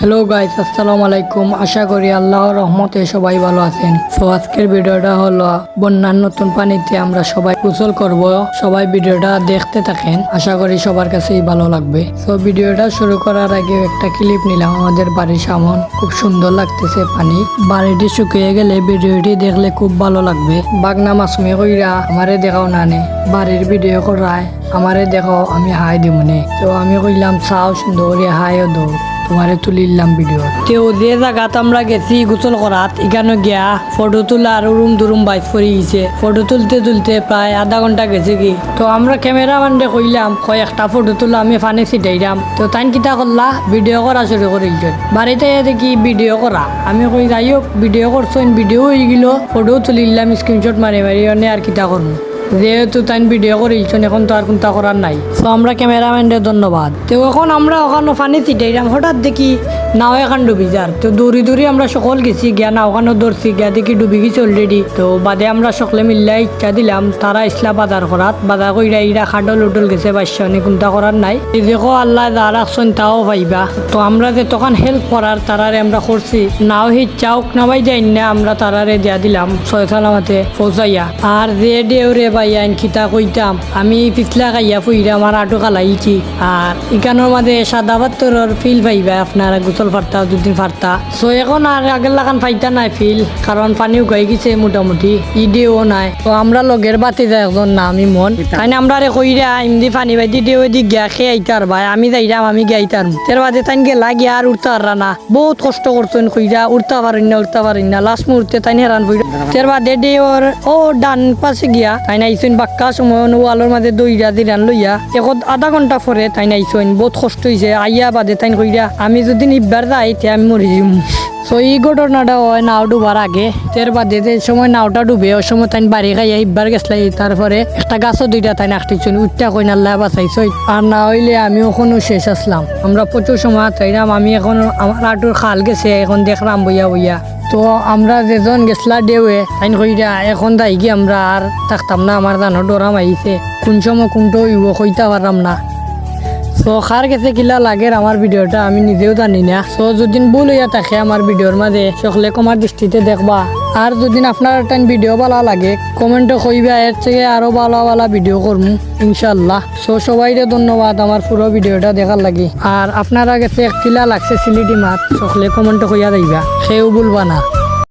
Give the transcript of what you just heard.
Hello guys আসসালামু আলাইকুম। আশা করি আল্লাহর রহমতে সবাই ভালো আছেন। তো আজকের ভিডিওটা হলো বন্যার নতুন পানিতে আমরা সবাই গোসল করব। সবাই ভিডিওটা দেখতে থাকেন। আশা করি সবার কাছেই ভালো লাগবে। তো ভিডিওটা শুরু করার আগে একটা ক্লিপ নিলাম। আমাদের বাড়ির সামন খুব সুন্দর লাগতেছে পানি। বাড়িটি শুকিয়ে গেলে ভিডিওটি দেখলে খুব ভালো লাগবে। বাগনা মাসুমে কইরা, আমারে দেখাও না নে। বাড়ির ভিডিও করায়, আমারে দেখো আমি হাই দিমনে তো আমি কইলাম, চাও সুন্দর হাইও দো তোমারে তুলিলাম ভিডিও তেও যে জায়গাত আমরা গেছি গোসল করাত এখানে গিয়া ফটো তোলা আর রুম দুরুম বাইক পড়ে গেছে। ফটো তুলতে তুলতে প্রায় আধা ঘণ্টা গেছে কি। তো আমরা ক্যামেরা মানডে কইলাম, কয়, একটা ফটো তুলা, আমি ফানে ছিটাইলাম তো তাই কিতা করলা ভিডিও করা শুরু করে বাড়িতে দেখি ভিডিও করা আমি কই, যাই হোক ভিডিও করছ ভিডিও হয়ে গেল ফটো তুলিলাম স্ক্রিনশট মারি মারি অনে আর কিতা করব যেহেতু তাই ভিডিও করেছেন এখন তো আর কোনটা করার নাই। তো আমরা ক্যামেরাম্যানদের ধন্যবাদ। তো এখন আমরা ওখানে ফানি ছিটাইলাম হঠাৎ দেখি নাও এখন ডুবি যার। তো দৌড়ি দৌড়ি আমরা সকল গেছি, গিয়া নাও ওখানে দৌড়ছি গিয়া দেখি ডুবি গেছি অলরেডি তো বাদে আমরা সকলে মিল্লা ইচ্ছা দিলাম, তারা ইসলা বাজার করাত বাজার কইরা ইরা খাডল উডল গেছে বাসনি কোনটা করার নাই। এই দেখো আল্লাহ যা রাখছেন তাও পাইবা। তো আমরা যে তখন হেল্প করার, তারারে আমরা করছি। নাও হি চাউক নামাই দেয় না, আমরা তারারে দিয়া দিলাম, ছয় সালামাতে পৌঁছাইয়া। আর যে দেওরে বাইয়া খিতা কইতাম, আমি পিছলা খাইয়া ফুইরা আমার আটো খালাইছি। আর ইকানোর মাঝে সাদা পাত্তরের ফিল পাইবা আপনারা গোসল ফারতা দুদিন ফারতা। সো এখন আর আগের লাগান ফাইতা নাই ফিল কারণ পানি উগাই গেছে মোটামুটি ইডিও নাই। তো আমরা লগের বাতি যাই একজন না আমি মন। তাই আমরা রে কইরা ইমদি পানি বাইদি দেও দি গিয়া খেয়ে আইতার ভাই আমি যাইরাম আমি গিয়ে আইতার তের বাদে তাই গেলা গিয়া আর উঠতে পারা না বহুত কষ্ট করছেন কইরা উঠতে পারেন না উঠতে পারেন না। লাস্ট মুহূর্তে তাই হেরান ফুইরা তের বাদে দেওর ও ডান পাশে গিয়া তাই নাইছেন বাক্কা সময় ওয়ালের মাঝে দইরা দিরান লইয়া। এখন আধা ঘণ্টা পরে তাই নাইছেন বহুত কষ্ট হয়েছে আইয়া বাদে তাই কইরা আমি যদি নিবার যাই তে আমি মরি যাম তো এই ঘটনাটা হয় নাও ডুবার আগে। তের বাদে যে সময় নাওটা ডুবে, ওই সময় তাই বাড়ি খাইয়া ইবার গেছলাই। তারপরে একটা গাছও দুইটা তাই নাকটিছুন উঠটা কই নাল্লা বাঁচাইছই আর না হইলে আমি ওখানে শেষ আসলাম। আমরা প্রচুর সময় তাইরাম আমি এখন আমার আটুর খাল গেছে, এখন দেখলাম বইয়া বইয়া। তো আমরা যেজন গেছলা দেওয়ে তাই কইরা, এখন কি আমরা, আর থাকতাম না, আমার জানো ডরাম আইছে কোন সময় কোনটো ইব কইতা পারলাম না। তো খার গেছে কিলা লাগে আমার ভিডিওটা আমি নিজেও জানি না। তো যদি ভুল হইয়া থাকে আমার ভিডিওর মাঝে সকলে কমার দৃষ্টিতে দেখবা। আর যদি আপনার একটা ভিডিও ভালো লাগে কমেন্টে কইবা এর থেকে আরও ভালো ভালো ভিডিও করব ইনশাল্লাহ সো সবাইরে ধন্যবাদ আমার পুরো ভিডিওটা দেখার লাগি। আর আপনারা গেছে কিলা লাগছে সিলিটি মাত, সকলে কমেন্টে কইয়া যাইবা। সেও ভুলবা না।